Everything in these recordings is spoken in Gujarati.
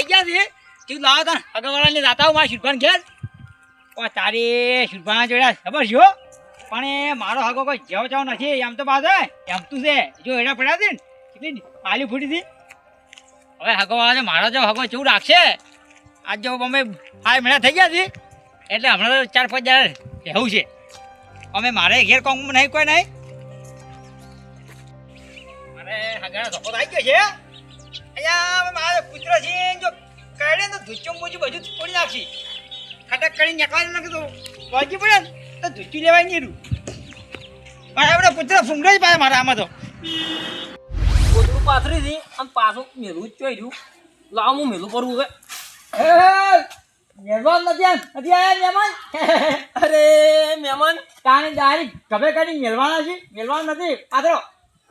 થઈ ગયા છે. તું લાવો તાર અગરવાળાને જાતા હું મારા શુભાન ઘેર. ઓ તારી શુભાન જોડે ખબર છો પણ એ મારો હગો કોઈ જેવો ચાવ નથી, એમ તો પાસે એમ તું છે. જો એડા પડ્યા છે ને, કેટલી આલી ફૂટી હતી. હવે હગો વાળા મારો જો હગો ચેવું રાખશે. આજ જો અમે આ મહિના થઈ ગયા છે એટલે હમણાં તો ચાર પાંચ હજાર રહેવું છે. અમે મારે ઘેર કોમ નહીં, કોઈ નહીં. મારે હગાડા ધોકો આવી ગયો છે. અહીંયા મારે પુત્ર છે જો કાઢે ને તો ધુચ્ચું મૂચું બધું તોડી નાખી. ખટક કરીને નીકળવાનું નાખી તો વાગી પડે ને તો ધુચ્ચું લેવાય નહીં રૂ. ભાઈ આપણે પુત્ર ફૂંગડે જ પાય મારા આમાં તો. કોથળું પાથરી હતી અને પાછું મેલું જ ચોઈ રહ્યું. લાવ હું મેલું કરવું હવે. મહેમાન નથી આમ નથી આવ્યા મહેમાન અરે મહેમાન તાણી દારી ગભે કરી મેળવાના છે. મેળવાના નથી. આદરો.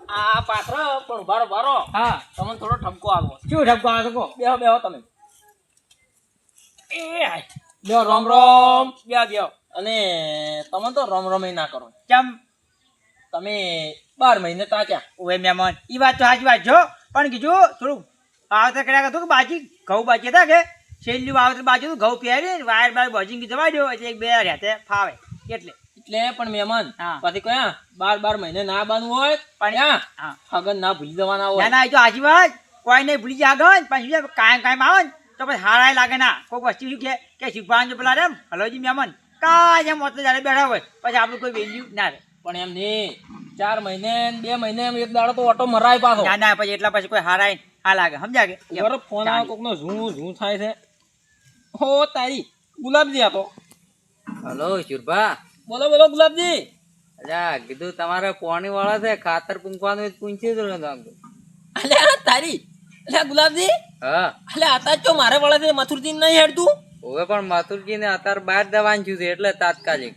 આ પાત્ર પણ ભરો ભરો. હા. તમને થોડો ઠપકો આવો શું ઠપકો આવે તો બેહો બેહો તમે. એ. બેહો રોમ રોમ. બેહો બેહો. અને તમે તો રોમ રોમ ના કરો. કેમ તમે બાર મહિને તાક્યા ઓએ મહેમાન ઈ વાત તો સાચી વાત જો પણ કીધું થોડું વાવતર કર્યા હતું કે બાજી? ઘઉં બાજી હતા કે? છેલ્લી વાવતર બાજુ ઘઉં પહેરી વાયર બાર બાજી જવા દો એટલે એક બે રહેતે ફાવે. એટલે એટલે પણ મહેમાન હા. પછી કયા બાર બાર મહિને ના બાંધવું હોય પણ હગન ના ભૂલી જવાના હોય. ના જો તો સાચી કોઈ નહીં ભૂલી જાય આગળ. પણ કાયમ કાયમ આવે ને તો પછી હારાય લાગે ના. કોઈક વસ્તુ શું કે કે શીખવાનું પેલા રેમ હલોજી મહેમાન. કાયમ એમ મોતે જ્યારે બેઠા હોય પછી આપણું કોઈ વેલ્યુ ના રહે. પણ એમ નહીં ચાર મહિને બે મહિને એમ એક દાડો તો ઓટો મરાય પાછો. ના ના પછી એટલા પછી કોઈ હારાય હા લાગે. સમજાગે કે? બરો ફોન આવે કોકનો ઝૂ ઝૂ થાય છે. હો તારી ગુલાબજી આપો હલો શુરભા બોલો બોલો ગુલાબજી. અલ્યા કીધું તમારે પોણી વાળા છે ખાતર પૂંખવાનું પૂંછી દો અલ્યા તારી. અલ્યા ગુલાબજી. હા. અલ્યા આતા જ મારે વાળા છે મથુરજી નહીં હેડતું? હવે પણ મથુરજી ને અત્યારે બહાર દવાનું છું એટલે તાત્કાલિક.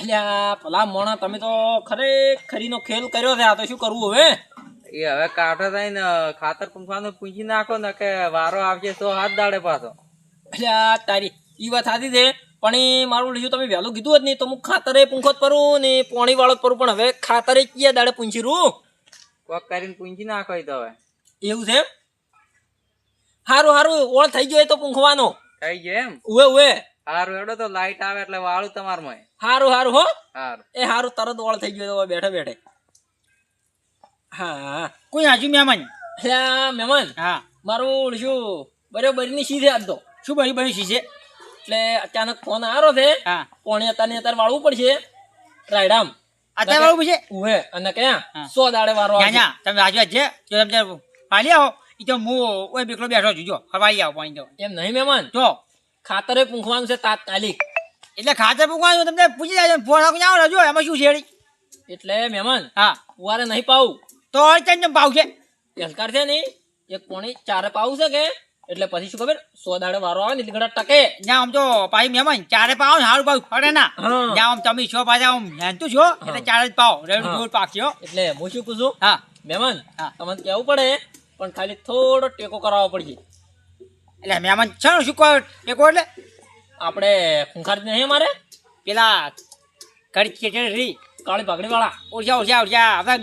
અલ્યા ભલા મોણા તમે તો ખરેખરીનો ખેલ કર્યો છે આ તો શું કરવું હવે? એ હવે કાંઠો થઈને ખાતર પૂંખવાનું પૂછી નાખો ને કે વારો આવશે તો હાથ દાડે પાછો. અલ્યા તારી ઈ વાત સાચી છે. પણ એ મારું લીધું તમે વહેલું કીધું જ નહીં. તો હું ખાતરે પૂંખત પરું ને પોણી વાળો પરું. પણ હવે ખાતરે કયા દાડે પૂંછી રૂ કોક કરીને પૂંછી નાખો તો હવે. એવું છે એમ? હારું હારું. ઓળ થઈ ગયો તો પૂંખવાનો. થઈ ગયો એમ? ઉવે ઉવે. હારું એડો તો લાઈટ આવે એટલે વાળું તમારમાં હારું હારું હો. હારું. એ હારું તરત ઓળ થઈ ગયો તો બેઠે બેઠે. હા. કોઈ હાજુ મહેમાન? અલ્યા મહેમાન. હા. મારું શું બરોબરની સીધે આજ તો? શું બની બની છે? એટલે અચાનક ફોન આવ્યો છે. કોણે અત્યારે અત્યારે વાળવું પડશે? રાયડામ. અત્યારે વાળવું પડશે? ઉહે અને ક્યાં સો દાડે ના તમે હાજુ જ છે જો તમે પાલી આવો એ તો હું ઓય બેકલો બેઠો છું જો હવાઈ આવો પાણી તો. એમ નહીં મહેમાન? જો. ખાતરે પૂંખવાનું છે તાત્કાલિક. એટલે ખાતર પૂંખવાનું તમને પૂછી જાય ફોન આવું આવો જો એમાં શું છે એટલે મહેમાન હા. ઉવારે નહીં પાવું. તો ચંદ પાવ છે. એલકાર છે નહીં એક પોણી ચારે પાવું છે કે? એટલે પછી શું ખબર? સો દાડે વારો આવે ને એટલે ઘણા ટકે. ત્યાં આમ તો પાછી મહેમાન ચારે પાવ ને સારું પાવ ફરે ના. ત્યાં આમ તમે છો પાછા આમ હેંતું છો એટલે ચારે જ પાવ રેડું દૂર ગોળ એટલે હું શું પૂછું હા. મહેમાન હા. તમને કહેવું પડે પણ ખાલી થોડો ટેકો કરાવવો પડશે. એટલે મહેમાન છે શું કહો ટેકો એટલે? આપણે ખૂંખાર નહીં અમારે પેલા કડી રી કાળી પાઘડી વાળા ઓછા ઓછા ઓછા આપણે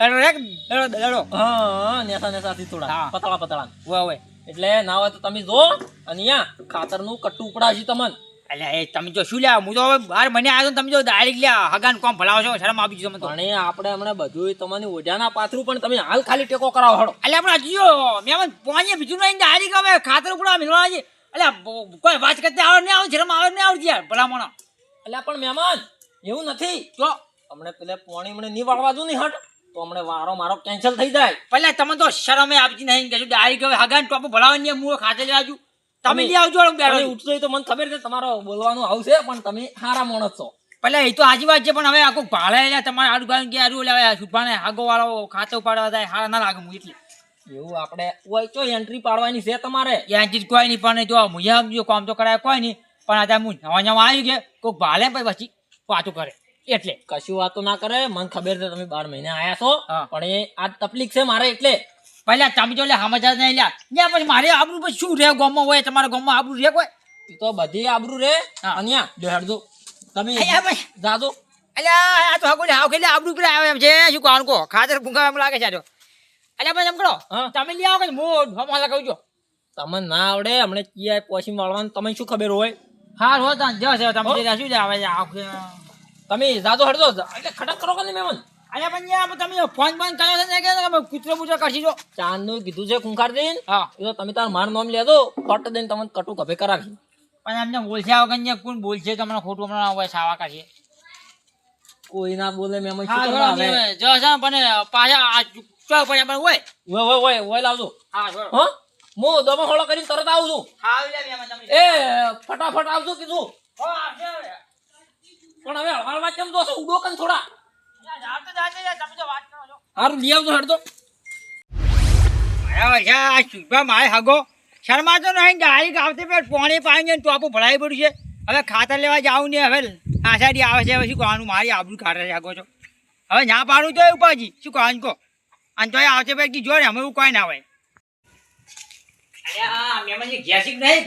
દડો દડો દડો? હા નેસા નેસાથી થોડા. પતળા પતળા. હોય હોય એટલે ના હોય તો તમે જો અને અહીંયા ખાતરનું કટ્ટું ઉપડાવશે તમને. એટલે એ તમે જો શું લ્યા? હું તો હવે બાર મને આવ્યો તમે જો ડાયરેક્ટ લ્યા હગાન કોમ ભલાવો છો? શરમ આપી દીધું પણ આપણે હમણાં બધું તમને ઓઢાના પાથરું પણ તમે હાલ ખાલી ટેકો કરાવો હડો. એટલે આપણે હજી મેં પોણીએ બીજું નહીં ડાયરેક્ટ હવે ખાતર ઉપડા મિલવા છે. એટલે કોઈ વાત કરતા આવડ નહીં આવે શરમ આવે નહીં આવડતી યાર ભલામણો. એટલે પણ મહેમાન એવું નથી. જો હમણાં પેલા પોણી મને નહીં વાળવા દઉં નહીં હટ તો હમણે વારો મારો કેન્સલ થઈ જાય. પહેલા તમે તો શરમે આપતી નહીં કે ડાયરેક્ટ હવે હગાન ટોપ ભલાવાની મુઓ ખાતે લેવા આવજો તમે લઈ આવજો હું એ તો મને ખબર છે તમારો બોલવાનું આવશે પણ તમે હારા માણસ છો. પહેલા એ તો આજી વાત છે પણ હવે આખું ભાડે લ્યા તમારે આડું ગાયું કે આડું લેવા? સુભાને હાગો વાળો ખાતો પાડવા જાય હારા ના લાગે હું એટલે. એવું આપણે હોય ચો એન્ટ્રી પાડવાની છે તમારે? એન્ટ્રી કોઈ નહીં પણ જો મુયા જો કામ તો કરાય કોઈ નહીં. પણ અત્યારે હું નવા નવા આવ્યું કે કોઈક ભાલે પછી પછી વાતો કરે. એટલે કશું વાતો ના કરે મને ખબર છે તમે બાર મહિને આયા છો પણ એ આ તકલીફ છે મારે એટલે. પહેલા તમે જો સમાચાર નહીં લ્યા. ત્યાં પછી મારે આબરું પછી શું રે ગામમાં હોય તમારા ગામમાં આબરું રે કોઈ? તો બધી આબરું રે. અહીંયા બેહાડજો તમે. જાજો. અલ્યા આ તો હગોડી હાવ ખેલે આબરું પેલા આવે એમ છે શું કહવાનું કહો? ખાતર ભૂંગા એમ લાગે છે આજો અલ્યા ભાઈ એમ કરો. તમે લઈ આવો કે હું હમણાં કહું છું. તમને ના આવડે હમણે ક્યાંય પોસી વાળવાનું તમને શું ખબર હોય? હા હો તાન જો તમે શું આવે છે આ વખતે. તમે જાજો હડજો એટલે ખટક કરો કે મેમન? અહીંયા પણ યાર તમે ફોન બંધ કર્યો છે કે તમે કૂતરો બૂતરો કાઢી જો ચાંદનું કીધું છે કુંખાર દઈને હા. એ તો તમે તાર માર નામ લેજો. ફટ દઈને તમને કટુ કભે કરાવી. પણ એમને બોલશે વગર ને કોણ બોલશે તમને ખોટું હમણાં આવે સાવા કાઢીએ? કોઈ ના બોલે મેમન શું કરવા હવે જો છે પણ પાછા આ ચૂપ પડ્યા પણ હોય. ઓય ઓય ઓય ઓય લાવજો. હા હો? મો દમો હોળો કરીને તરત આવું છું. હા આવી એ ફટાફટ આવજો કીધું. હો હવે. પણ હવે હળવા કેમ જોશો ઉડો કન થોડા. હારું લઈ આવજો હડતો. આ શુભા મારે હગો. શર્માતો નહીં ડાયરેક્ટ આવતી પેટ પોણી પાણી ને ટોપું ભરાઈ પડ્યું છે. હવે ખાતર લેવા જાઉં ને હવે આશાડી આવે છે શું કરવાનું? મારી આબરું કાઢે છે આગો છો. હવે ના પાડું તો ઉપાજી. શું કહો કહો? અને તોય આવશે પછી કી જોડે અમે એવું કોઈ ના હોય. અરે આ ઘેસિક નહીં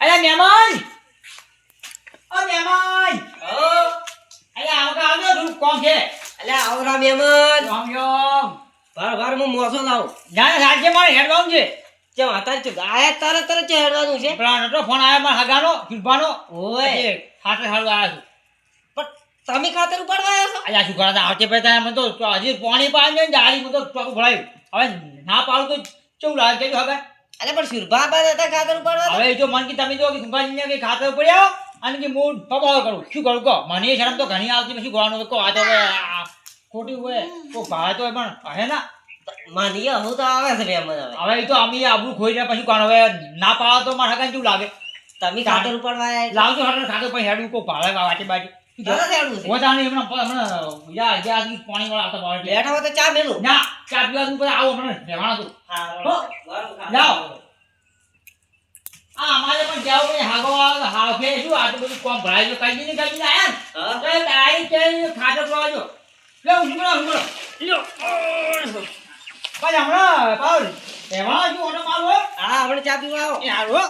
અરે ઓ! મહેમાન અરે આવો કે આવજો કોમ છે? અલ્યા આવરા મહેમાન રામ રામ ભાર ભાર હું મોસો લાવું. ના ના રાજ્ય હેડવાનું છે? ચમ અત્યારે ચમ આયા તારે હેડવાનું છે? ફોન આવ્યો મારા હગાનો જુલભાનો ઓય. ખાતર હારું આવ્યા છું. પણ તમે ખાતર ઉપાડવા આવ્યા છો? શું આવતે તો તો હજી પાણી પાણી ને જાળી માં તો ભરાયું. હવે ના પાડું તો કેવું લાગે હવે અરે પણ સુરભા હતા ખાતર ઉપાડવા હવે જો મન કે તમે જો કે કુંભાજી કે ખાતર પડ્યા અને કે હું પપાવ કરું. શું કરું કહો? મને શરમ તો ઘણી આવતી પછી ગોવાનું કહો? આ તો હવે ખોટી હોય. તો ભાત હોય પણ હે ના? માનીએ હું તો આવે છે એમ હવે. હવે તો અમે આબરું ખોઈ રહ્યા પછી કોણ? હવે ના પાડો તો મારા કાંઈ શું લાગે? તમે ખાતર ઉપર લાવજો ખાતર ખાતર પછી હેડું કોઈ ભાવે વાટે એટલે. બેઠા ચા મેલું. ના ચા પીવા આવો જાઓ રહેવાના તું હા, હો. બરાબર, ખાતર જાઓ. ઉપાડવા. આ અમારે પણ જાવ પછી હાગો હાફે શું? આટલું બધું કોમ ભરાય જો કાઈ દીને કાઈ આયા? ને? તો ડાયરેક્ટ જઈને ખાતર પીવા જો લે ઉભરો ઉભરો લ્યો. પછી હમણાં પાઉલ એવા શું ઓટો મારો હા? આપણે ચા પીવા આવો. હારો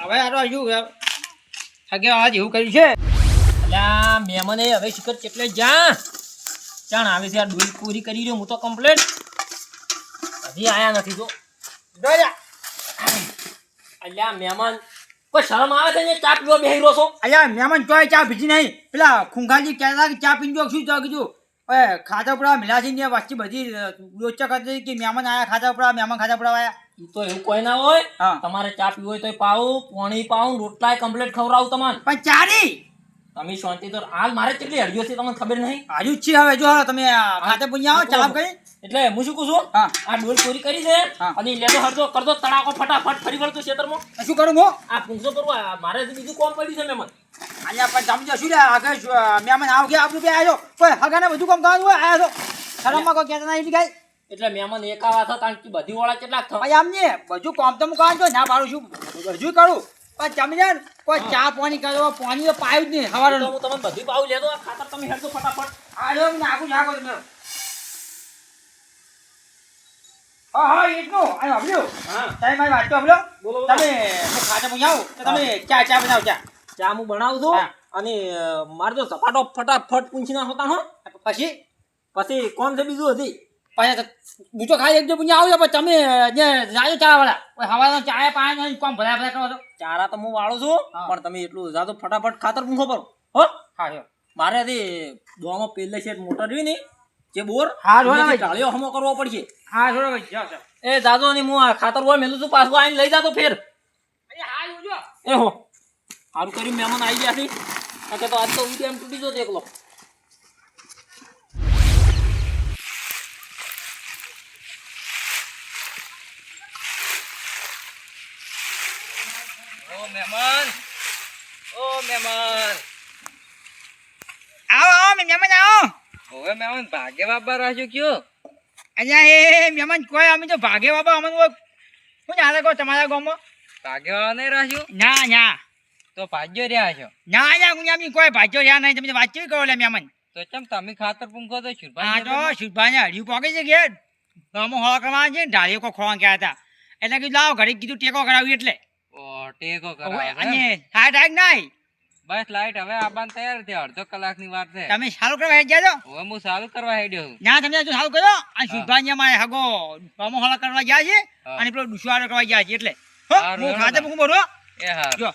હવે આરો શું હગે આજ એવું કર્યું છે. અલ્યા મહેમાને હવે શિખર કેટલે જા ચાણ આવે છે આ ડોલ પૂરી કરી રહ્યો હું તો કમ્પ્લેટ. હજી આયા નથી તો જોયા અલ્યા મહેમાન કોઈ શરમ આવે છે ને ચા પીવા બેહી રહ્યો છો? અલ્યા મહેમાન તોય ચા પીધી નહીં. પેલા ખૂંખાજી કહેતા કે ચા પીજો શું ચા કીધું? ઓય ખાતા પડા મિલાસી ને વચ્ચે બધી લોચા કરતી હતી કે મહેમાન આયા ખાતા પડા મહેમાન ખાતા પડા આયા? તો એવું કોઈ ના હોય. તમારે ચા પીવો હોય તો પાવું પોણી પાવું રોટલા કમ્પ્લેટ ખવડાવું તમારે. પણ ચારી તમે શાંતિ તો હાલ મારે કેટલી અડ્યો છે તમને ખબર નહીં? હજુ છે હવે. જો તમે ખાતે પૂજ્યા આવો ચાલ કરી એટલે હું શું કહું છું? આ ડોલ પૂરી કરી છે અને લેતો હરતો કરતો તડાકો ફટાફટ ફરી વળતો ખેતરમાં શું કરું હું? આ પૂછો કરું મારે બીજું કોમ પડ્યું છે મેમન. અહીંયા પણ સમજો શું લે? આગળ મેમન આવ ગયા આપણું બે આવ્યો કોઈ હગાને બધું કામ કરવાનું હોય છો. શરમમાં કોઈ કહેતા નહીં ગાય એટલે મેમન એક આવા હતા કારણ કે બધી વાળા કેટલાક થવા. આમ ને બધું કામ તો હું છો ના પાડું છું. બધું કરું. પણ તમે કોઈ ચા પાણી કરો પાણી તો પાયું જ નહીં સવારે હું તમને બધી પાવું લેતો ખાતર તમે હેડજો ફટાફટ. આવ્યો નાખું નાખો તમે હા હા એટલું આ વાપર્યું હા. તમે મારી વાત તો વાપર્યો બોલો બોલો. તમે હું ખાતે હું આવું તો તમે ચા ચા બનાવો ચા. ચા હું બનાવું છું અને મારે તો સપાટો ફટાફટ પૂંછી ના હોતા હો. પછી? પછી કોણ છે બીજું હતી પછી બીજો ખાઈ એકદમ પુણ્ય આવજો પણ તમે જે જાજો ચા વાળા કોઈ ચાય પાણી કોમ ભલા ભલા કરો છો? ચારા તો હું વાળું છું પણ તમે એટલું જાતો ફટાફટ ખાતર પૂંખો પર હો. હા મારે હજી દોમાં પેલે છે મોટર રહી ને જે બોર? હા, જો ભાઈ. ટાળીઓ હમો કરવો પડશે. હા છોડો ભાઈ. જાઓ જાઓ. એ દાદો ની હું ખાતર હોય મેલું તું પાછું આવીને લઈ જાતો ફેર. એ હો. સારું કર્યું મહેમાન આવી ગયા છે. કે તો આજ તો ઉડી એમ તૂટી જતો એકલો. મહેમાન. ઓ મહેમાન. આવો આવો મહેમાન આવો. હવે મહેમાન ભાગે બાબા રાખ્યો કયો? અહીંયા એ મહેમાન કોઈ અમે તો ભાગે બાબા અમને કોઈ શું ચાલે કહો તમારા ગામમાં? ભાગે બાબા નહીં રાખ્યો? ના ના. તો ભાગ્યો રહ્યા છો? ના ના ગુંજામી કોઈ ભાગ્યો રહ્યા નહીં. તમે વાત કેવી કરો લે મહેમાન તો ચમ તમે ખાતર પૂંખો તો હા શુરભાઈ તો શુભાને હડિયું પોકે છે ઘેર. ગામમાં હવા કરવાના છે ને ઢાળીઓ કો ખોવા ગયા હતા. એટલે કીધું લાવો ઘરે કીધું ટેકો કરાવી એટલે. ઓ ટેકો કરાવો? અને હા ડાયક નાઈ બસ લાઈટ હવે આવવાનું તૈયાર છે અડધો કલાકની વાત છે. તમે સારું કરવા હેડ જાજો હવે હું સારું કરવા હેડ્યો છું. ના તમે હજુ સારું કર્યો? આ શુભાજી માં હગો પામોહલા કરવા ગયા છે અને પેલો દુશ્વારો કરવા ગયા છે એટલે. હું ખાતે મૂકું બોલો એ હા. જો.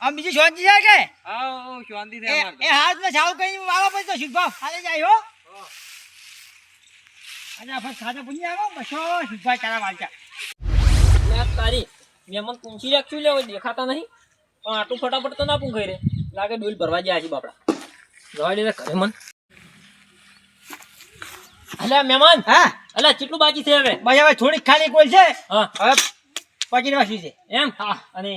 આમ બીજી શાંતિ છે કે? આવો શાંતિ છે એ અમારે તો. એ હાથ ને સારું કરી વાળો પછી તો શુભા ખાતે જાય હો. અને આપણે ખાતે પૂછી આવો બસો શુભા ચારા વાંચા તારી મેમન પૂંછી રાખ્યું લેવો દેખાતા નહીં? પણ આટલું ફટાફટ તો ના પૂંખાઈ રે લાગે ડોલ ભરવા ગયા છે બાપડા. જવા દે ઘરે મન. અલે મહેમાન. હા. અલે કેટલું બાકી છે હવે? ભાઈ હવે થોડીક ખાલી કોઈ છે. હા. હવે પચીને વાસી છે. એમ? હા. અને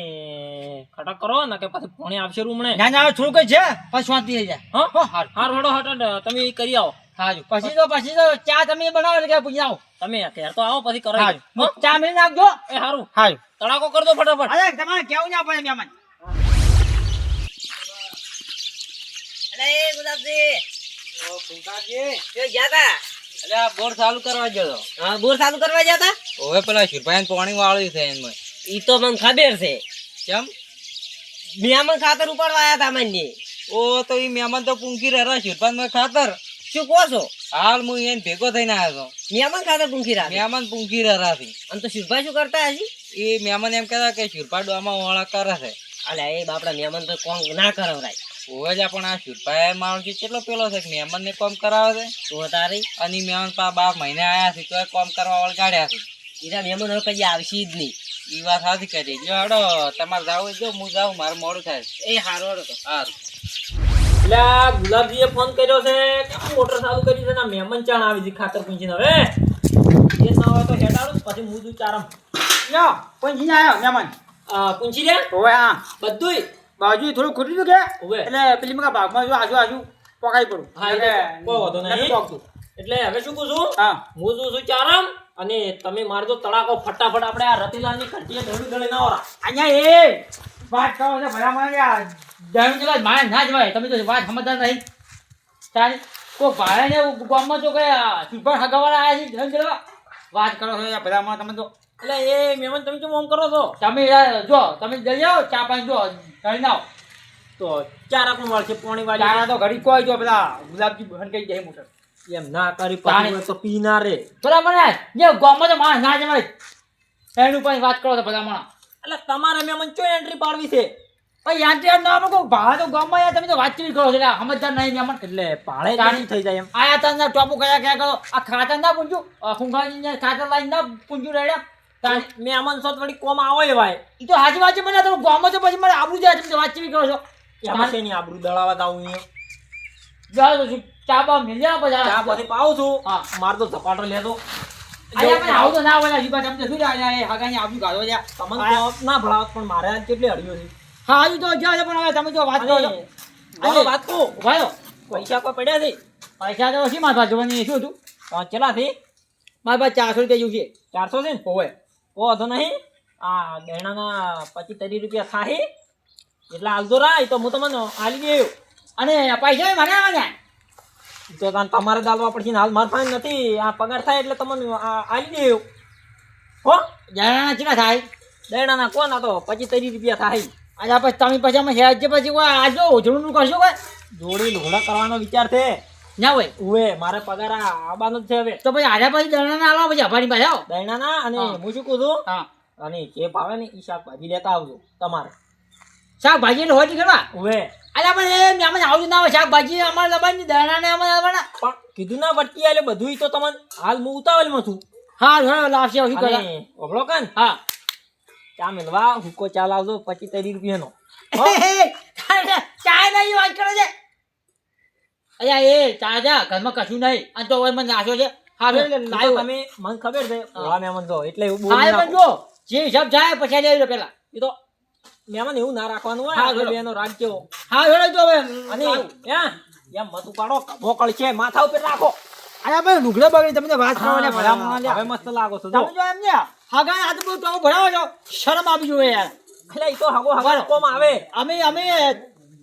ખટક કરો ને કે પછી પોણે આવશે રૂમણે ના ના થોડુંક છે. પછી શાંતિ થઈ જાય. હા? હા હા હાર હડો હટ તમે કરી આવો. હાજુ પછી તો પછી તો ચા તમે બનાવો એટલે પૂછી આવો. તમે ઘેર તો આવો પછી કરો? ચા મેળવી નાખજો. એ હારું. હારું. તડાકો કરજો દો ફટાફટ. અરે તમારે કેવું ના પડે મહેમાન? અરે ગુલાબજી. ઓ, ફૂંકાજી. જો ગયા તા? અલ્યા, બોર ચાલુ કરવા ગયો હા બોર ચાલુ કરવા ગયા તા? હવે પેલા શિરભાઈ પાણી વાળ્યું છે એમ ઈ તો મને ખબર છે. કેમ? મહેમાન ખાતર ઉપાડવા આયા તા મને ઓ તો ઈ મહેમાન તો પૂંકી રહ્યા શિરભાઈ ખાતર. શું કહો છો? હાલ હું એને ભેગો થઈને આવ્યો મહેમાન ખાતર પૂંખી હતો? રાખે મહેમાન પૂંકી રહ્યા છે અને તો શુભાઈ શું કરતા હજી એ મહેમાન એમ કહેતા કે શિરપા ડોમાં વાળા કરે છે અલ્યા એ બાપડા મહેમાન તો કોણ ના કરાવરાય. ઓવે પણ આ શિરપાઈ માણસ કેટલો પેલો છે કે મહેમાન ને કામ કરાવે છે? તો તારી? અને મહેમાન પા બાર મહિને આયા છે તો કામ કરવા વાળ ગાડ્યા છે. ઈરા મહેમાન હવે કદી આવશે જ નહીં. ઈ વાત સાચી કરી. જો હડો તમારે જાવ જો હું જાઉં મારું મોડું થાય. એ હારો તો. સારું એટલે આ ગુલાબજીએ ફોન કર્યો છે કેમ મોટર ચાલુ કરી છે ના મહેમાન ચાણ આવી છે ખાતર પૂંછીને હવે. એ ના હોય તો હેડાડું પછી મુદું ચારમ યો પંચી આવ્યો મહેમાન. આ પૂંછી લે? હવે હા બધુંય. બાજુ થોડું ખુલ્યું કે. એટલે પેલી મકા ભાગમાં જો આજુ આજુ પકાઈ પડું. હા, એટલે કોઈ વાંધો નહીં. એટલે હવે શું કહું છું? હા. હું શું છું ચારમ અને તમે મારજો તડાકો ફટાફટ આપણે આ રતિલાલની ઘંટીએ દોડી દોડી ના ઓરા. અહીંયા એ વાત કરો છે ભલા મને દહેણ જેવા મારે ના જવાય તમે તો વાત સમજતા નહીં ચાલ કોઈ ભાડે ને ગામમાં તો કઈ સુપર હગાવાળા આવ્યા છે દહેણ જેવા વાત કરો છો યાર ભલા મને તમે તો એટલે એ મહેમાન તમે કેમ કરો છો? તમે જો તમે જઈ આવો ચા પાણી જો કરી નાઓ તો ચાર આપણું વાળ છે પોણી વાળી. ચારા તો ઘડી કોઈ જો પેલા ગુલાબજી કઈ જાય મોટર એમ ના કરી પાણી તો પી ના રે. બરાબર મને જે ગામમાં તો માણસ ના જવાય એનું પણ વાત કરો છો બધા મને એટલે તમારે મહેમાન ચો એન્ટ્રી પાડવી છે? ભાઈ યાર ના આપો ભાડા તો ગામમાં યાર તમે તો વાતચીત કરો છો? એટલે સમજદાર નહીં મહેમાન. એટલે પાળે જાણી થઈ જાય એમ. આયા તને ટોપુ કયા કયા કરો? આ ખાતર ના પૂંજું? ખૂંખાજી ખાતર લાઈને ના પૂંજું રેડ્યા? મહેમાન સોત વળી કોમ આવો એ ભાઈ. ઈ તો હાજી વાત મને તો ગામમાં તો પછી મને આબરૂ જાય છે વાતચીત કરો છો? એમાં શેની આબરૂ દળાવા દાવું અહીંયા. જાઓ શું, ચા બા પછી ચા પછી પાવું છું. હા. માર તો ઝપાટો લેતો. આવું તો ના હોય હજી તમે શું જાય એ હગાની આબરૂ ગાળો છે. તમને ના ભણાવત પણ મારે કેટલી અડ્યો છે. હા હજુ તો જાય પણ હવે તમે જો વાત કરો છો. વાત કહું ભાઈઓ પૈસા કોઈ પડ્યા છે? પૈસા તો શી માથા જોવાની શું હતું? પાંચ ચલા છે? મારા પાસે ચારસો રૂપિયા જેવું છે. ચારસો છે ને? હોવે. વાંધો નહીં. આ ગહેણાના પચીસ ત્રીસ રૂપિયા થાય. એટલે હાલતો રા તો હું તમને આલી ગયો અને પૈસા મને આવ્યા તો કારણ તમારે દાલવા પડશે હાલ માર ફાઈન નથી. આ પગાર થાય એટલે તમને હાલી દેવું હો? જાણા ચેલા થાય? ગહેણાના કોણ ના તો પચીસ ત્રીસ રૂપિયા થાય. આજે પછી તમે પછી અમે હેજ પછી આજો ઉજળું કરશો કે જોડી લોડા કરવાનો વિચાર છે. ના હોય. ઉવે મારે પગાર આવવાનો જ છે હવે. તો પછી આજા પછી દણા ના પછી પાસે આવો. દૈણાના અને હું. શું કહું છું? હા. અને જે ભાવે ને એ શાકભાજી લેતા આવજો તમારે. શાકભાજી હોય કરવા? ઉવે. અલ્યા પણ એ અમે આવતું ના હોય. શાકભાજી અમારે દણા ને અમારે આવવાના. પણ કીધું ના વટકી આલે બધું તો તમને હાલ હું ઉતાવળમાં છું. હા હવે લાવશે ઓગળો કાન. હા. ચા મેલવા હુકો ચા લાવજો પચીસ ત્રીસ રૂપિયાનો. ચા નહીં વાત કરે છે. અલ્યા એ ચા જા ઘરમાં કશું નહીં. અને તો હવે મને નાશો છે. હા એટલે તમે મને ખબર છે. હા. મેમન છો એટલે એવું બોલ એ જો જે હિસાબ જાય પછી લઈ લો પેલા. એ તો મેમન એવું ના રાખવાનું હોય બોલો. બેનો રાખજો હા જોડે તો હવે. અને હા. એમ મત ઉપાડો મોકળ છે માથા ઉપર રાખો. અરે ભાઈ લુગડા બગડી તમને વાત કરો ને ભલા હા, મને હવે મસ્ત લાગો છો જો. તમે જો એમ ને હાગા આ તો તો ભણાવો છો. શરમ આવી જોઈએ યાર. એટલે એ તો હગો હગો કોમ આવે. અમે અમે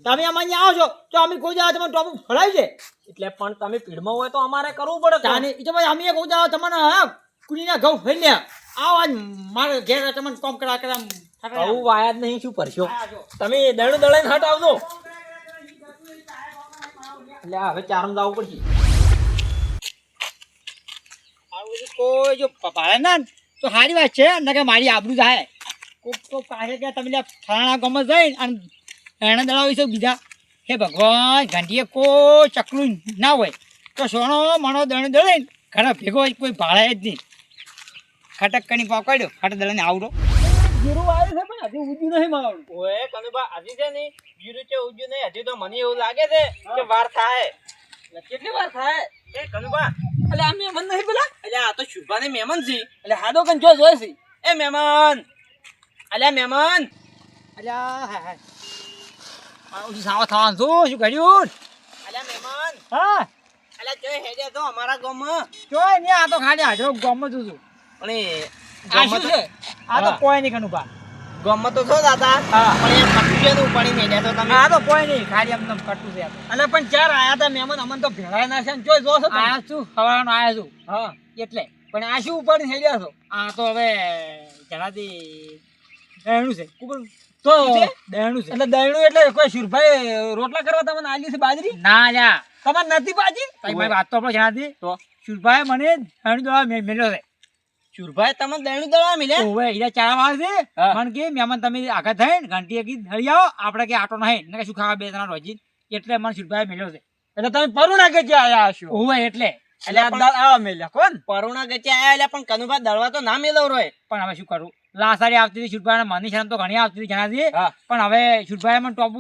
તમે અમારે અહીંયા આવો છો તો અમે કોઈ દાડો તમને ટોપ ભરાય છે એટલે પણ તમે પીડમાં હોય તો અમારે કરવું પડે. તાને તો ભાઈ અમે કોઈ દાડો તમને હા કુડીના ઘઉં ફરીને આવો આજ મારે ઘેર તમને કોમ કરા કરા આવું વાયા જ નહીં શું પરશો તમે દણું દળાઈને હટ આવજો. એટલે હવે ચારમ જવું પડશે. કોઈ જો પ- ના તો સારી વાત છે ને કે મારી આબરૂ જાય. કોક તો પાસે કે તમે ફલાણા ગામમાં જઈને અને એને દળાવીશું બીજા. હે ભગવાન ઘંટીએ કોઈ ચકલું ના હોય. તો સોનો મણો દણ દળે ઘરે ભેગો કોઈ ભાળે જ નહીં. ખટક કરી પકડ્યો ખાટ દળાને આવડો. જીરું આવ્યું છે પણ હજી ઉજ્યું નહીં મારું ઓએ કનુભા હજી છે ને જીરું છે ઉજ્યું નહીં. હજી તો મને એવું લાગે છે કે વાર થાય. કેટલી વાર થાય? એ કનુભા એટલે આ મહેમાન નહીં પેલા? એટલે આ તો શુભાને મહેમાન છે. એટલે હાદો કન જો જોઈ છે. એ મહેમાન. અલ્યા મહેમાન. અલ્યા હા હા આવું સાવ થવાનું શું શું કર્યું? અલ્યા મહેમાન. હા? અલ્યા જોઈ હેડે તો અમારા ગામમાં. જોઈ ને આ તો ખાલી હાજરો ગામમાં છું છું. પણ આ શું છે? આ તો કોઈ નહીં કનું બા ગામમાં તો છો દાદા પણ એ કટું ઉપાડી મેળ્યા તો તમે. આ તો કોઈ નહીં ખાલી એમ કટું છે અને પણ ચાર આયા હતા મહેમાન અમને તો ભેળાય ના છે ને. જોઈ જો છો આયા છું હવાનો આયા છું. હા. એટલે. પણ આ શું ઉપાડી થઈ છો? આ તો હવે જણાથી એનું છે. કુબર તો છે? દહેણું છે. એટલે દયણું એટલે કોઈ શુરભાઈ રોટલા કરવા તમને આલી છે બાજરી? ના લ્યા તમારે નથી બાજી? વાત તો આપણે જણાથી તો? શુરભાઈ મને દહેણું દવા મે- મેલ્યો છે. શુરભાઈ તમને દયણું દવા મિલ્યા? ઓવે ઈરા ચારા વાળ છે. હા. કે મેમન તમે આગળ થઈને ઘંટી એક ધરી આવો. આપણે કે આટો નહીં. ને કે શું ખાવા બે જણા રોજી? એટલે મને શુરભાઈ મેલ્યો છે. એટલે તમે પરુણા કે આયા હશો. ઓવે એટલે. એટલે આ આવા મેલ્યા કોણ? પરુણા કે આયા એટલે પણ કનુભા દળવા તો ના મેલવ રોય પણ હવે શું કરું? લાસારી આવતી હતી છુટભાઈ મની શરમ તો ઘણી આવતી હતી જણાતી પણ હવે છુટભાઈ મને ટોપ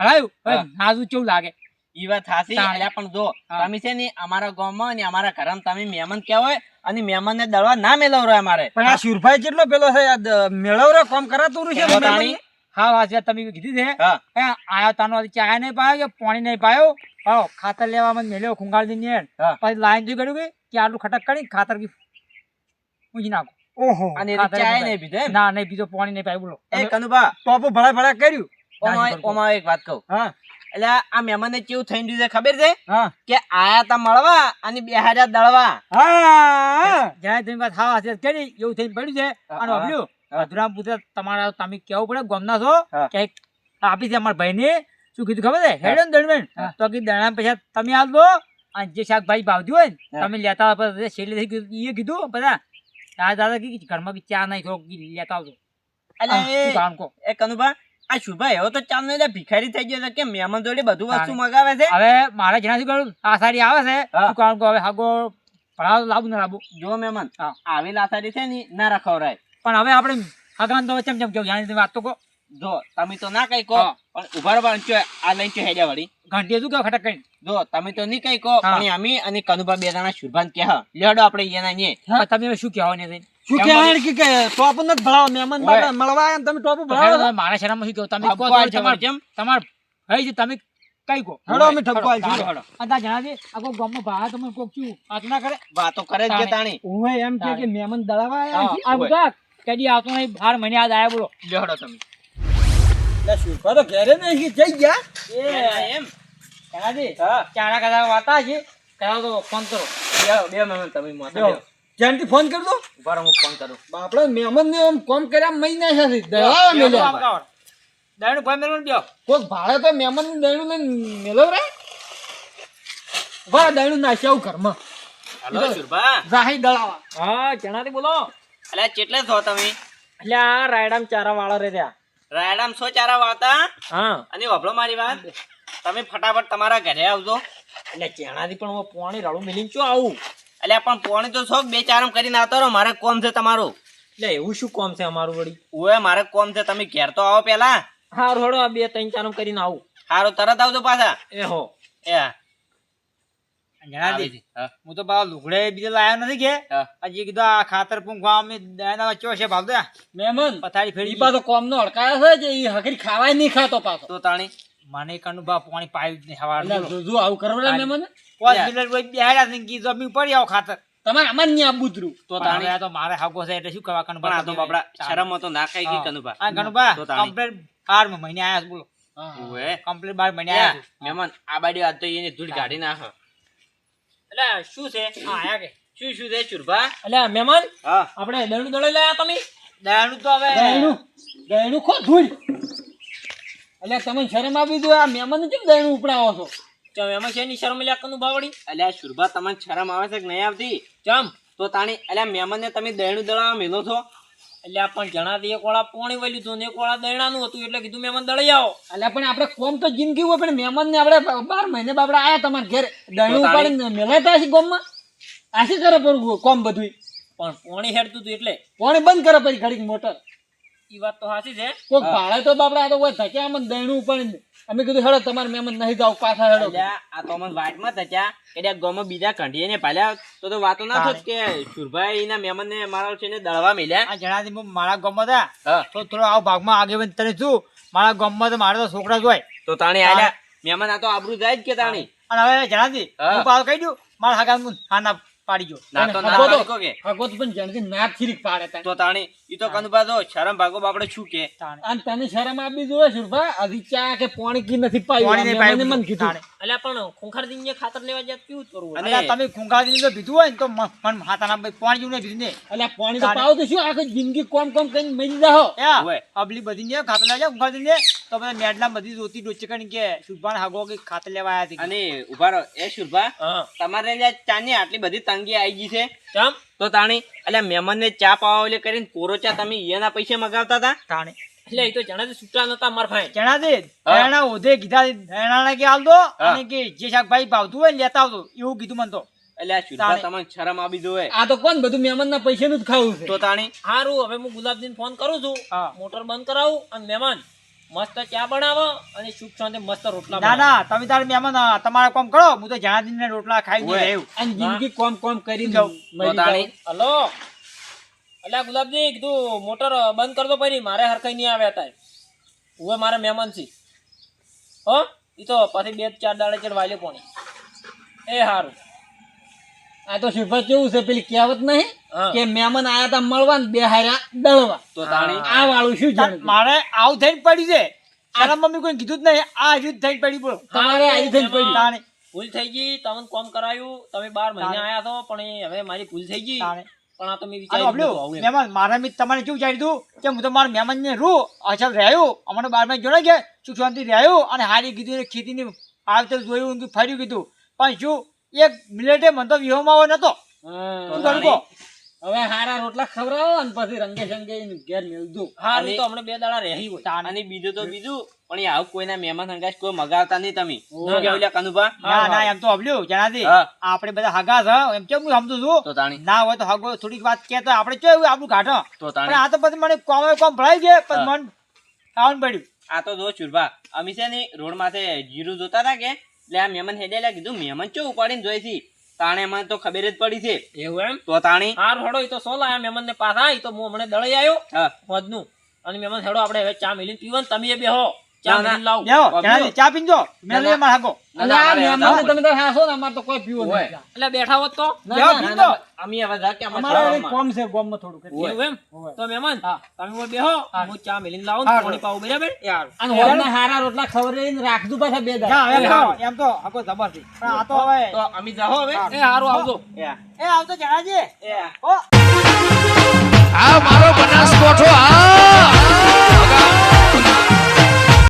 હલાવ્યું. હવે હા. કેવું લાગે. ઈ વાત એટલે પણ જો તમે છે ને અમારા ગામમાં અને અમારા ઘરમાં તમે મહેમાન કહેવાય અને મહેમાન ને દળવા ના મેળવરો અમારે. પણ આ શુરભાઈ કેટલો પેલો છે મેળવરો કામ કરાતું છે હા વાસી તમે કીધી છે. આયો તાનો ચાય ચા નહીં પાયો કે પાણી નહીં પાયો? હા ખાતર લેવામાં મેલ્યો ખુંગાળ દઈને હા. પછી લાઈન જોઈ કર્યું કે આટલું ખટક કરી ખાતર કી ઊંચી નાખો. ઓહો. અને ચાય નહીં પીધો એમ. ના નહીં બીજો પાણી નહીં પાય બોલો. એ કનુભા ટોપો ભળા ભળા કર્યું. ઓમાં એક વાત કહું. હા. એટલે આ મહેમાન કેવું થઈ રહ્યું છે ખબર છે? કે આયા તા મળવા અને બેહાર્યા દળવા. હા. જ્યાં તમે વાત હા હાથે કરી એવું થઈને પડ્યું છે. અને અભલ્યું અધુરામ પુત્ર તમારા તમે કેવું પડે? ગમના છો. કે આપી છે અમારા ભાઈને? શું કીધું ખબર છે? હેડો ને દળવેણ. તો દણા પૈસા તમે આલ દો. અને જે શાકભાજી ભાવતી હોય ને. તમે લેતા થઈ કીધું એ કીધું બધા દાદા કી ઘરમાં બી ચા નહીં થોડોક લેતા આવજો એ કનુભા આ શુભા એવો તો નહીં ભિખારી થઈ ગયો કે મહેમાન જોડે બધું વસ્તુ. મગાવે છે હવે મારે જણા શું કરું આવે છે હા. શું કારણ કહો હવે હાગો ભણાવ લાવું ના લાવું જો મહેમાન હા. આવી છે ને ના રખવરાય પણ હવે આપણે હગાન તો ચમ ચમ કેવું જાણી વાત તો કહો જો તમે તો ના કઈ કહો પણ ઊભા ઊભા ચો આ લઈને ચો હેડ્યા વળી. ઘંટી શું કહો ખટક કરી જો તમે તો નહીં કઈ કહો પણ અમે અને કનુભા બે જણા શુભાન કહે લેડો આપણે એના ને. તમે શું કહેવા ને શું કહેવાય કે કે ટોપ ન ભળાવો મહેમાન. મળવા આયા તમે ટોપ ભળાવો મારા શરમમાં શું કહો? તમે કહો છે તમાર જેમ. તમાર હઈ છે તમે કઈ કહો. હેડો અમે ઠપકો આલશું. હેડો, તાર જણાવી આ કો ગમ ભાડા તમે કોક શું વાત ના કરે. વાતો કરે જ કે તાણી. હું એમ કે કે મહેમાન દળાવા આયા છે. આ બધા કદી આવતો નહીં બાર મહિને આજ આયા બોલો. લેડો તમે. એટલે તો ઘેરે નહીં જઈ ગયા એમ. જણાવી હા. ચારા કદા વાતા છે તો ફોન કરો. બે બે મહેમાન તમે માથા ફોન કરતો ઊભા હું ફોન કરું. બાપડા મહેમાન ને આમ કોમ કર્યા મહિના છે. દળાવા મેલ્યા દાણું ભાઈ મેળવણ બ્યો કોક ભાડે તો મહેમાનનું દયણું મેલો મેલવ રે. ઊભા દયણું નાખ્યા ઘરમાં. હાલો દળાવા. હા જણાથી બોલો. એટલે ચેટલે છો તમે? એટલે આ રાયડામ ચારા વાળા રે રહ્યા રાયડામ સો ચારા વાતા હા. અને વાપરો મારી વાત. તમે ફટાફટ તમારા ઘરે આવજો. એટલે ચેણાથી પણ હું પોણી રળું મિલીને ચો આવું? એટલે પણ પોણી તો શોખ બે ચારમ કરીને આવતો રહો મારે કોમ છે તમારું. એટલે એવું શું કોમ છે અમારું વળી? ઓએ મારે કોમ છે તમે ઘેર તો આવો પેલા હારું હળો આ બે ત્રણ ચારમ કરીને આવું. હારું તરત આવજો પાછા. એ હો. એ હા. હું. તો બા લુગડે બીજે લાયા નથી કે હા. કીધું આ ખાતર પૂંખવા અમે દાણા વચ્ચે છે દે મહેમાન પથારી ફેરી પાછો કોમ નો અડકાયો છે જે હકરી ખાવાય નહીં ખાતો પાછો. તો તાણી મને કનું બા પાણી પાયું જ નહીં એટલે જો- આવું તારી. મહેમાન પાંચ મિનિટ કોઈ બેહાડ્યા નહીં ને કીધું જમી પડી આવો ખાતર. તમારે અમાર આપવું જ તો તાણે આ તો મારે હાગો છે એટલે શું કરવા કણ આ તો બાપડા શરમ તો ના કઈ ગઈ. કનુભા. આ કનુભા તાણી. બાર મહિને આયા બોલો. ઓએ કમ્પ્લેટ બાર મહિને આયા મહેમાન આ બાડી આ તો એને ધૂળ કાઢી નાખ. એટલે શું છે? આયા કે. શું શું છે ચુરભા? એટલે મહેમાન હા. આપણે દળું દળો લાયા તમે? દયાનું તો હવે દહીણું દહીણું ખો ધૂળ. એટલે તમે શરમ આવી દો આ મહેમાન કેમ દહીણું ઉપડાવો છો? ચમ એમાં છે ની શરમ લ્યા કનું બાવડી અલ્યા શુરભા તમને શરમ આવે છે કે નહીં આવતી? ચમ. તો તાણી અલ્યા મહેમાનને તમે દહેણું દળાવા મેલો છો? અલ્યા પણ જણાવી એક વાળા પોણી વળ્યું હતું ને એક વાળા દહેણાનું હતું એટલે કીધું મહેમાન દળી આવો. એટલે પણ આપણે કોમ તો જિંદગી હોય પણ મહેમાન ને આપણે બાર મહિને બાપડા આયા તમારા ઘેર તાળી- ઉપાડીને મેલાતા હશે ગોમમાં? આશી કરે પડવું કોમ બધું પણ પોણી હેડતું હતું એટલે? પાણી બંધ કરે પછી ઘડીક મોટર. ઈ વાત તો સાચી છે. કોઈ ભાડે તો બાપડા આ તો હોય ધક્યા મને દહીણું ઉપાડીને અમે કીધું હેડો તમારે મહેમાન નહીં જાવ પાછા હેડો. આ તો અમને વાટમાં થયા એટલે ગામમાં બીજા કંઢીએ ને પાલ્યા તો તો વાતો ના થોત કે શુરભાઈ ના મહેમાન ને મારા છે ને દળવા મળ્યા આ જણાથી હું મારા ગામમાં હતા તો થોડો આવો ભાગમાં આગે વન તને શું? મારા ગામમાં તો મારા તો છોકરા જ હોય. તો તાણી આલ્યા. મહેમાન આ તો આબરૂ જાય જ કે તાણી. અને હવે જણાથી હું. પાલ કહી દઉં મારા હાગા હું હા ના પાડી ગયો ના તો ના પાડી કે. હગો તો પણ જાણથી નાક છીરીક પાડે તને. તો તાણી ઈ તો કનુભા તો શરમ ભાગો બાપડે શું કે? અને તને શરમ આપી જોઈએ શુરભા હજી ચા કે પાણી કી નથી પાયું પાણી નહીં આ મહેમાને પાયું મને કીધું. અલ્યા પણ ખુંખાર દિન ખાતર લેવા જાત કેવું કરવું? અને તમે ખૂંખાદી જો પીધું હોય ને તો મ- મન ભાઈ પાણી જેવું નહીં પીધું ને. એટલે પાણી તો પાવ તો શું? આખી જિંદગી કોમ કોમ કરીને મરી જાઓ અબલી બધી ને ખાતર લેવા ખુંખાર ને તો બધા મેડલા બધી રોતી ડોચી કરીને કે સુરભાન હાગો કે ખાતર લેવા આયા હતી અને ઊભા રહો. એ શુરભા તમારે ચાની આટલી બધી તંગી આવી ગઈ છે. ચમ? તો તાણી એટલે મહેમાન ને ચા પાવા એટલે કરીને કોરો ચા તમે એના પૈસે મગાવતા હતા તાણે. એટલે એ તો જણા છૂટા નતા માર ભાઈ. ચણા દે એના ઓધે કીધા એના કે હાલ અને કે જે શાકભાઈ ભાવતું હોય લેતા આવતો એવું કીધું મને તો. એટલે તાણી. તમને શરમ આવી જોવે. આ તો કોણ બધું મહેમાન ના પૈસા નું જ ખાવું છે? તો તાણી. સારું હવે હું ગુલાબજીને ફોન કરું છું. મોટર બંધ કરાવું અને મહેમાન મસ્ત ચા બનાવો અને સુખ શાંતિ મસ્ત રોટલા ના ના તમે તારે મહેમાન તમારે કોમ કરો હું તો જ્યાં દિન રોટલા ખાઈ દઉં એવું. અને જિંદગી કોમ કોમ કરી જાઉં. હલો. એટલે ગુલાબજી કીધું મોટર બંધ કર દો પરી મારે હરખાઈ નહીં આવે અત્યારે. હું મારે મહેમાન છે હો? એ તો પછી બે ચાર દાડે ચડ વાલ્યો પોણી એ સારું આ તો શુભા કેવું છે પેલી કહેવત નહીં કે મહેમાન આયા તા મળવા ને બે હાર્યા દળવા. તો તાણી આ વાળું શું જાણ મારે આવું થઈને પડી છે. તારા મમ્મી કોઈ કીધું જ નહીં. આ હજુ થઈને પડી બોલો. તમારે આવી થઈને પડી તાણે ભૂલ થઈ ગઈ. તમને કોમ કરાયું. તમે બાર મહિને આયા છો પણ હવે મારી ભૂલ થઈ ગઈ. પણ આ તો મેં વિચાર્યું. મહેમાન મારા મિત્ર તમારે કેવું ચાલ્યું હતું? કે હું તો મારા મહેમાન ને રૂ અચલ રહ્યું. અમને બાર મહિને જોડાઈ ગયા સુખ શાંતિ રહ્યું અને હારી કીધું ખેતીની આવતર જોયું ફર્યું કીધું. પણ શું? એક મિનિટે મને તો વિહોમાં આવ્યો નતો. હવે હારા રોટલા ખવડાવો અને પછી રંગે સંગે ઘેર મેળદું હારું તો હમણાં બે દાડા રહી હોય. અને બીજું તો બીજું પણ આવું કોઈના મહેમાન હંગાશ કોઈ મગાવતા નહીં તમે. શું કેવું લ્યા કનુભા? ના ના એમ તો અબલ્યું જણાતી આપણે બધા હગા છે એમ કેમ હું સમજુ છું? તો તાણી. ના હોય તો હગો થોડીક વાત કે તો આપણે ચો એવું આપણું કાઢો તો તાણી. આ તો પછી મને કોમ કોમ ભળાઈ ગયે પછી મન ખાવાનું પડ્યું. આ તો જો ચુરભા અમે છે ને રોડ માથે જીરું જોતા હતા કે? એટલે આ મહેમાન હેડેલા કીધું મહેમાન ચો ઉપાડીને જોઈ છે? તાણે મને તો ખબર જ પડી છે. એવું એમ? તો તાણી? હારું હડો એ તો સો લાયા મહેમાન ને પાછા એ તો હું હમણાં દળાઈ આવ્યો હા. મજનું. અને મહેમાન હેડો આપણે હવે ચા મેલીને પીવો ને તમે બેહો. ચા ના, ના. મેલીને લાવો. લેવો અબલ્યું. જણાતી ચા પીજો મેં લઈએ મારા હગો અને આ મહેમાનને તમે તો હાસો ને અમારે તો કોઈ પીવો નહીં એટલે બેઠા હોત તો? ના, લેવો ના, પીજો અમે હવે જા અમારે અમારે જવામાં. અહીં કોમ છે ગોમમાં થોડું એવું એમ? તો મહેમાન તમે બેહો હું. ચા મેલીને લાવો પાણી પાવું બરાબર? અને હોરના હારા રોટલા ખવડાવીને રાખજો પાછા બે દાડા. એમ તો એમ તો હગો જબર છે પણ આ તો હવે તો અમે જાઓ હવે? એ હારું આવજો. એ જણાજી. એ ઓ. આ મારો બનાસકોઠો આ